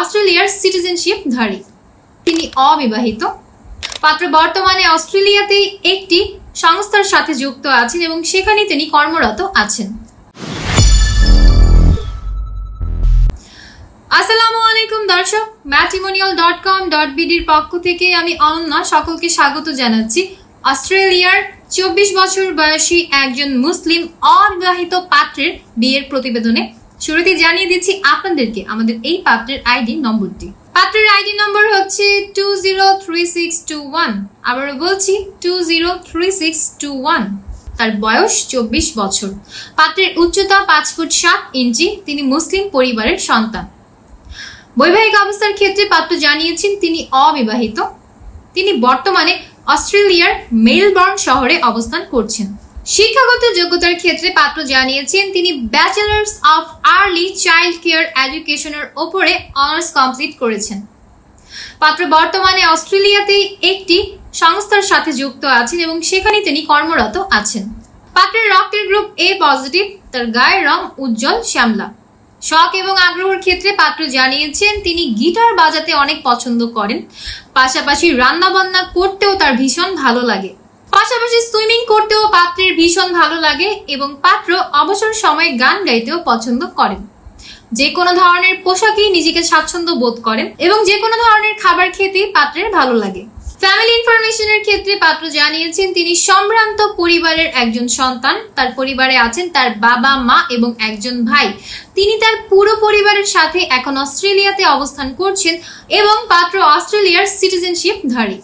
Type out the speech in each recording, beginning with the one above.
অস্ট্রেলিয়ার সিটিজেনশিপ ধারী। তিনি অবিবাহিত। পাত্র, বর্তমানে অস্ট্রেলিয়াতে একটি সংস্থার সাথে যুক্ত আছেন এবং সেখানে তিনি কর্মরত আছেন। আসসালামু আলাইকুম, দর্শক। ম্যাট্রিমোনিয়াল ডট কম ডট বিডির পক্ষ থেকে আমি অনন্যা সকলকে স্বাগত জানাচ্ছি। অস্ট্রেলিয়ার চব্বিশ বছর বয়সী একজন মুসলিম অবিবাহিত পাত্রের বিয়ের প্রতিবেদনে। শুরুতে জানিয়ে দিচ্ছি আপনাদেরকে আমাদের এই পাত্রের আইডি নম্বরটি। পাত্রের আইডি নম্বর হচ্ছে two zero three six two one আবারও বলছি two zero three six two one তার বয়স চব্বিশ বছর। পাত্রের উচ্চতা পাঁচ ফুট সাত ইঞ্চি, তিনি মুসলিম পরিবারের সন্তান। বৈবাহিক অবস্থার ক্ষেত্রে পাত্র জানিয়েছেন, তিনি অবিবাহিত। তিনি বর্তমানে অস্ট্রেলিয়ার মেলবর্ন শহরে অবস্থান করছেন। শিক্ষাগত যোগ্যতার ক্ষেত্রে পাত্র জানিয়েছেন, তিনি bachelor's of early child care এডুকেশনের ওপরে অনার্স কমপ্লিট করেছেন। পাত্র বর্তমানে অস্ট্রেলিয়াতে একটি সংস্থার সাথে যুক্ত আছেন এবং সেখানে তিনি কর্মরত আছেন। পাত্রের রক্তের গ্রুপ এ পজিটিভ তার গায়ের রং উজ্জ্বল, শ্যামলা। শখ এবং আগ্রহের ক্ষেত্রে পাত্র জানিয়েছেন, তিনি গিটার বাজাতে অনেক পছন্দ করেন। পাশাপাশি রান্না বান্না করতেও তার ভীষণ ভালো লাগে। পাশাপাশি সুইমিং করতেও পাত্রের ভীষণ ভালো লাগে এবং পাত্র অবসর সময়ে গান গাইতেও পছন্দ করেন। যে কোনো ধরনের পোশাকেই নিজেকে স্বাচ্ছন্দ্য বোধ করেন এবং যে কোনো ধরনের খাবার খেতেই পাত্রের ভালো লাগে। ফ্যামিলি ইনফরমেশনের ক্ষেত্রে পাত্র জানিয়েছেন, তিনি সম্ভ্রান্ত পরিবারের একজন সন্তান, তার পরিবারে আছেন তার বাবা, মা এবং একজন ভাই। তিনি তার পুরো পরিবারের সাথে এখন অস্ট্রেলিয়াতে অবস্থান করছেন এবং পাত্র অস্ট্রেলিয়ার সিটিজেনশিপ ধারী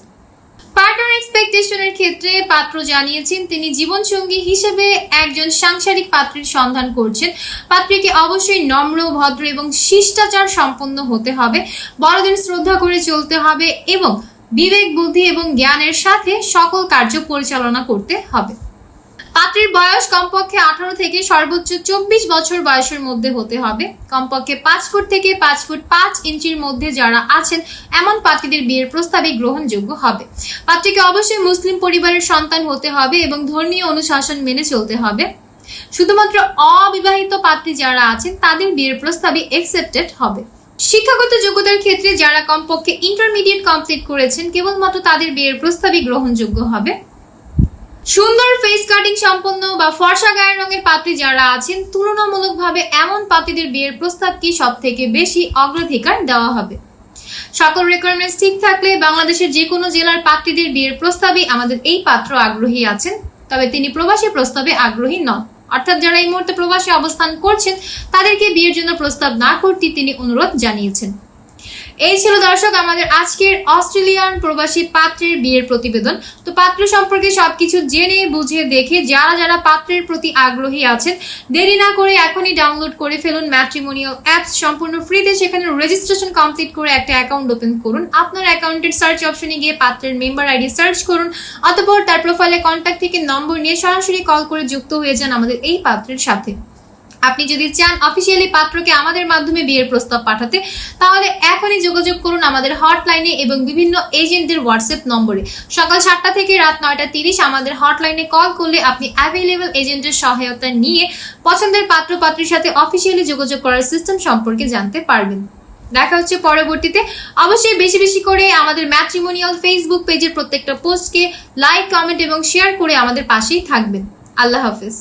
পার্টনার এক্সপেকটেশনের ক্ষেত্রে পাত্র জানিয়েছেন, তিনি জীবনসঙ্গী হিসেবে একজন সাংসারিক পাত্রের সন্ধান করছেন। পাত্রীকে অবশ্যই নম্র, ভদ্র এবং শিষ্টাচার সম্পন্ন হতে হবে। বড়দের শ্রদ্ধা করে চলতে হবে এবং বিবেক, বুদ্ধি এবং জ্ঞানের সাথে সকল কার্য পরিচালনা করতে হবে। পাত্রীর বয়স কমপক্ষে আঠারো থেকে সর্বোচ্চ চব্বিশ বছর বয়সের মধ্যে হতে হবে। কমপক্ষে পাঁচ ফুট থেকে পাঁচ ফুট পাঁচ ইঞ্চির মধ্যে যারা আছেন, এমন পাত্রীদের বিয়ের প্রস্তাবে গ্রহণযোগ্য হবে। পাত্রীকে অবশ্যই মুসলিম পরিবারের সন্তান হতে হবে এবং ধর্মীয় অনুশাসন মেনে চলতে হবে। শুধুমাত্র অবিবাহিত পাত্রী যারা আছেন, তাদের বিয়ের প্রস্তাবে একসেপ্টেড হবে। শিক্ষাগত যোগ্যতার ক্ষেত্রে যারা কমপক্ষে ইন্টারমিডিয়েট কমপ্লিট করেছেন, কেবলমাত্র তাদের বিয়ের প্রস্তাবই গ্রহণযোগ্য হবে। সুন্দর ফেস কাটিং সম্পন্ন বা ফর্সা গায়ের রঙের পাত্রী যারা আছেন, তুলনামূলকভাবে এমন পাত্রীদের বিয়ের প্রস্তাবকে সব থেকে বেশি অগ্রাধিকার দেওয়া হবে? সকল রেকোয়ারমেন্টস ঠিক থাকলে বাংলাদেশের যে কোনো জেলার পাত্রীদের বিয়ের প্রস্তাবে আমাদের এই পাত্র আগ্রহী আছেন। তবে তিনি প্রবাসী প্রস্তাবে আগ্রহী নন। অর্থাৎ যারা এই মুহূর্তে প্রবাসে অবস্থান করছেন, তাদেরকে বিয়ের জন্য প্রস্তাব না করতে তিনি অনুরোধ জানিয়েছেন। এই ছিল দর্শক আমাদের আজকের অস্ট্রেলিয়ান প্রবাসী পাত্রের বিয়ের প্রতিবেদন। তো পাত্র সম্পর্কে সবকিছু জেনে, বুঝে, দেখে যারা যারা পাত্রের প্রতি আগ্রহী আছেন, দেরি না করে এখনই ডাউনলোড করে ফেলুন ম্যাট্রিমোনিয়াল অ্যাপস সম্পূর্ণ ফ্রিতে সেখানে রেজিস্ট্রেশন কমপ্লিট করে একটা অ্যাকাউন্ট ওপেন করুন। আপনার অ্যাকাউন্টের সার্চ অপশনে গিয়ে পাত্রের মেম্বার আইডি সার্চ করুন, অতপর তার প্রোফাইলে কন্ট্যাক্ট থেকে নম্বর নিয়ে সরাসরি কল করে যুক্ত হয়ে যান আমাদের এই পাত্রের সাথে। আপনি যদি চান অফিসিয়ালি পাত্রকে আমাদের মাধ্যমে বিয়ের প্রস্তাব পাঠাতে, তাহলে এখনই যোগাযোগ করুন আমাদের হটলাইনে এবং বিভিন্ন এজেন্টদের হোয়াটসঅ্যাপ নম্বরে। সকাল সাতটা থেকে রাত নয়টা তিরিশ আমাদের হটলাইনে কল করলে আপনি অ্যাভেলেবল এজেন্টের সহায়তা নিয়ে পছন্দের পাত্র, পাত্রীর সাথে অফিসিয়ালি যোগাযোগ করার সিস্টেম সম্পর্কে জানতে পারবেন। দেখা হচ্ছে পরবর্তীতে। অবশ্যই বেশি বেশি করে আমাদের ম্যাট্রিমোনিয়াল ফেসবুক পেজের প্রত্যেকটা পোস্টকে লাইক কমেন্ট এবং শেয়ার করে আমাদের পাশেই থাকবেন। আল্লাহ হাফিজ।